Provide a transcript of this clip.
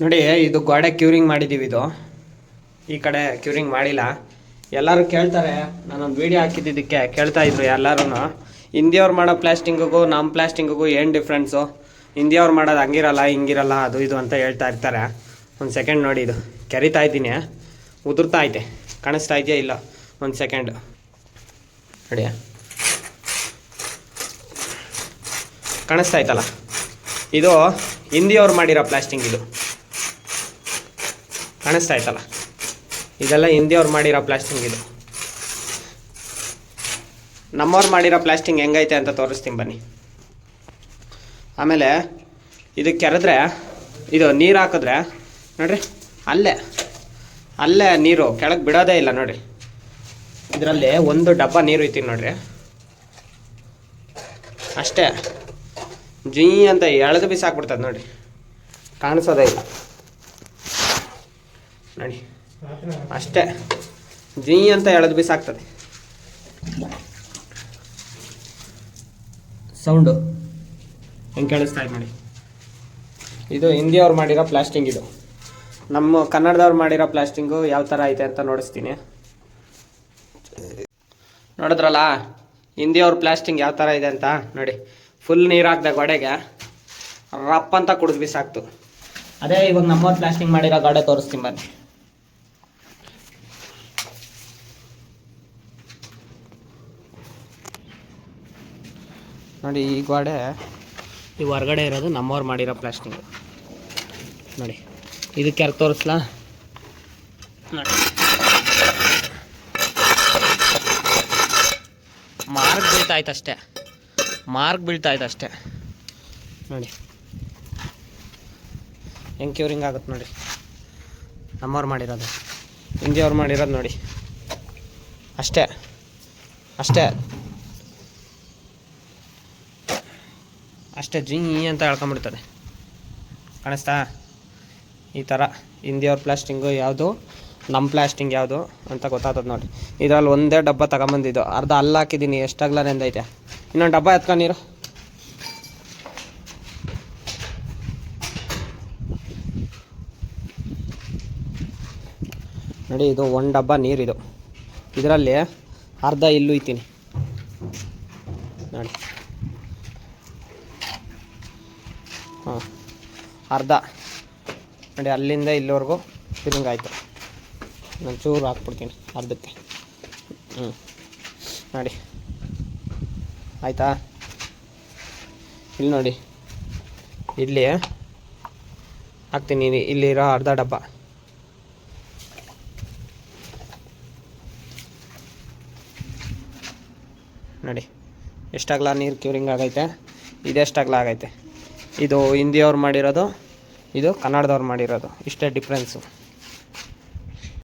ನೋಡಿ, ಇದು ಗೋಡೆ ಕ್ಯೂರಿಂಗ್ ಮಾಡಿದ್ದೀವಿ ಇದು. ಈ ಕಡೆ ಕ್ಯೂರಿಂಗ್ ಮಾಡಿಲ್ಲ. ಎಲ್ಲರೂ ಕೇಳ್ತಾರೆ, ನಾನೊಂದು ವೀಡಿಯೋ ಹಾಕಿದ್ದಿದ್ದಕ್ಕೆ ಕೇಳ್ತಾ ಇದ್ರು ಎಲ್ಲರೂ ಹಿಂದಿಯವ್ರು ಮಾಡೋ ಪ್ಲಾಸ್ಟಿಂಗಿಗೂ ನಮ್ಮ ಪ್ಲಾಸ್ಟಿಂಗಿಗೂ ಏನು ಡಿಫ್ರೆನ್ಸು ಹಿಂದಿಯವ್ರು ಮಾಡೋದು ಹಂಗಿರಲ್ಲ, ಹಿಂಗಿರಲ್ಲ, ಅದು ಇದು ಅಂತ ಹೇಳ್ತಾ ಇರ್ತಾರೆ. ಒಂದು ಸೆಕೆಂಡ್ ನೋಡಿ ಇದು. ಕೆರಿತಾ ಇದ್ದೀನಿ. ಉದುರ್ತಾ ಐತೆ ಕಾಣಿಸ್ತಾ ಇದೆಯಾ ಇಲ್ಲ? ಒಂದು ಸೆಕೆಂಡ್ ನೋಡಿ ಕಾಣಿಸ್ತಾ ಇತ್ತಲ್ಲ ಇದು ಹಿಂದಿಯವ್ರು ಮಾಡಿರೋ ಪ್ಲಾಸ್ಟಿಂಗ್ ಇದು ಕಾಣಿಸ್ತಾ ಇತ್ತಲ್ಲ? ಇದೆಲ್ಲ ಹಿಂದಿಯವ್ರು ಮಾಡಿರೋ ಪ್ಲಾಸ್ಟಿಂಗ್ ಇದು. ನಮ್ಮವ್ರು ಮಾಡಿರೋ ಪ್ಲಾಸ್ಟಿಂಗ್ ಹೆಂಗೈತೆ ಅಂತ ತೋರಿಸ್ತೀನಿ ಬನ್ನಿ. ಆಮೇಲೆ ಇದು ಕೆರೆದ್ರೆ, ಇದು ನೀರು ಹಾಕಿದ್ರೆ, ನೋಡ್ರಿ, ಅಲ್ಲೇ ಅಲ್ಲೇ ನೀರು ಕೆಳಗೆ ಬಿಡೋದೇ ಇಲ್ಲ ನೋಡ್ರಿ. ಇದರಲ್ಲಿ ಒಂದು ಡಬ್ಬ ನೀರು ಇತ್ತು ನೋಡ್ರಿ. ಅಷ್ಟೇ. ಜೀ ಅಂತ ಎಳೆದು ಬಿಸಾಕ್ಬಿಡ್ತದೆ ನೋಡಿ ಕಾಣಿಸೋದೇ ಇಲ್ಲ. ನೋಡಿ. ಅಷ್ಟೇ. ಜೀ ಅಂತ ಹೇಳೋದು ಬಿಸಾಕ್ತದೆ. ಸೌಂಡು. ಹೆಂಗೆ ಕೇಳಿಸ್ತಾ ಇದೆ ನೋಡಿ. ಇದು ಹಿಂದಿಯವ್ರು ಮಾಡಿರೋ ಪ್ಲಾಸ್ಟಿಂಗ್ ಇದು. ನಮ್ಮ ಕನ್ನಡದವ್ರು ಮಾಡಿರೋ ಪ್ಲಾಸ್ಟಿಂಗು ಯಾವ ಥರ ಐತೆ ಅಂತ ನೋಡಿಸ್ತೀನಿ. ನೋಡಿದ್ರಲ್ಲ ಹಿಂದಿಯವ್ರ ಪ್ಲಾಸ್ಟಿಂಗ್ ಯಾವ ಥರ ಇದೆ ಅಂತ ನೋಡಿ. ಫುಲ್ ನೀರು ಹಾಕಿದೆ ಗೋಡೆಗೆ. ರಪ್ ಅಂತ ಕುಡಿದು ಬಿಸಾಕ್ತು. ಅದೇ ಇವಾಗ ನಮ್ಮವ್ರು ಪ್ಲಾಸ್ಟಿಂಗ್ ಮಾಡಿರೋ ಗೋಡೆ ತೋರಿಸ್ತೀನಿ ಬನ್ನಿ. ನೋಡಿ, ಈ ಗೋಡೆ ಈ ಹೊರಗಡೆ ಇರೋದು ನಮ್ಮವ್ರು ಮಾಡಿರೋ ಪ್ಲಾಸ್ಟಿಂಗ್ ನೋಡಿ, ಇದಕ್ಕೆ ಯಾರು ತೋರಿಸ್ಲಾ? ನೋಡಿ. ಮಾರ್ಕ್ ಬೀಳ್ತಾಯ್ತು ಅಷ್ಟೇ. ಮಾರ್ಕ್ ಬೀಳ್ತಾಯ್ತು ಅಷ್ಟೇ. ನೋಡಿ. ಹೆಂಗೆ ಕ್ಯೂರಿಂಗ್ ಆಗುತ್ತೆ ನೋಡಿ. ನಮ್ಮವ್ರು ಮಾಡಿರೋದು. ಹಿಂದಿಯವ್ರು ಮಾಡಿರೋದು ನೋಡಿ. ಅಷ್ಟೇ. ಅಷ್ಟೇ. ಅಷ್ಟೇ ಜಿಂಗ್ ಅಂತ ಹೇಳ್ಕೊಂಬಿಡ್ತದೆ. ಕಾಣಿಸ್ತಾ? ಈ ಥರ ಹಿಂದಿಯವ್ರ ಪ್ಲಾಸ್ಟಿಂಗು ಯಾವುದು? ನಮ್ಮ ಪ್ಲಾಸ್ಟಿಂಗ್ ಯಾವುದು ಅಂತ ಗೊತ್ತಾಗ್ತದೆ ನೋಡಿ. ಇದರಲ್ಲಿ ಒಂದೇ ಡಬ್ಬ ತಗೊಂಬಂದಿದ್ದು. ಅರ್ಧ ಅಲ್ಲ ಹಾಕಿದ್ದೀನಿ. ಎಷ್ಟಾಗ್ಲ ಎಂದೈತೆ ಇನ್ನೊಂದು ಡಬ್ಬ ಎತ್ಕೊಂಡು ನೀರು ನೋಡಿ, ಇದು ಒಂದು ಡಬ್ಬ ನೀರಿದು. ಇದರಲ್ಲಿ ಅರ್ಧ ಇಲ್ಲೂ ಇತ್ತೀನಿ. ನೋಡಿ. ಹಾಂ ಅರ್ಧ. ನೋಡಿ, ಅಲ್ಲಿಂದ ಇಲ್ಲಿವರೆಗೂ ಫಿಲಿಂಗ್ ಆಯಿತು. ನಾನು ಚೂರು ಹಾಕ್ಬಿಡ್ತೀನಿ ಅರ್ಧಕ್ಕೆ. ಹ್ಞೂ. ನೋಡಿ. ಆಯಿತಾ? ಇಲ್ಲಿ ನೋಡಿ. ಇಲ್ಲಿ ಹಾಕ್ತೀನಿ. ಇಲ್ಲಿ- ಇಲ್ಲಿರೋ ಅರ್ಧ ಡಬ್ಬ. ನೋಡಿ. ಎಷ್ಟಾಗ್ಲ ನೀರು ಕ್ಯೂರಿಂಗ್ ಆಗೈತೆ? ಇದೆಷ್ಟಾಗ್ಲ ಆಗೈತೆ? ಇದು ಹಿಂದಿಯವ್ರು ಮಾಡಿರೋದು ಇದು ಕನ್ನಡದವ್ರು ಮಾಡಿರೋದು. ಇಷ್ಟೇ ಡಿಫ್ರೆನ್ಸು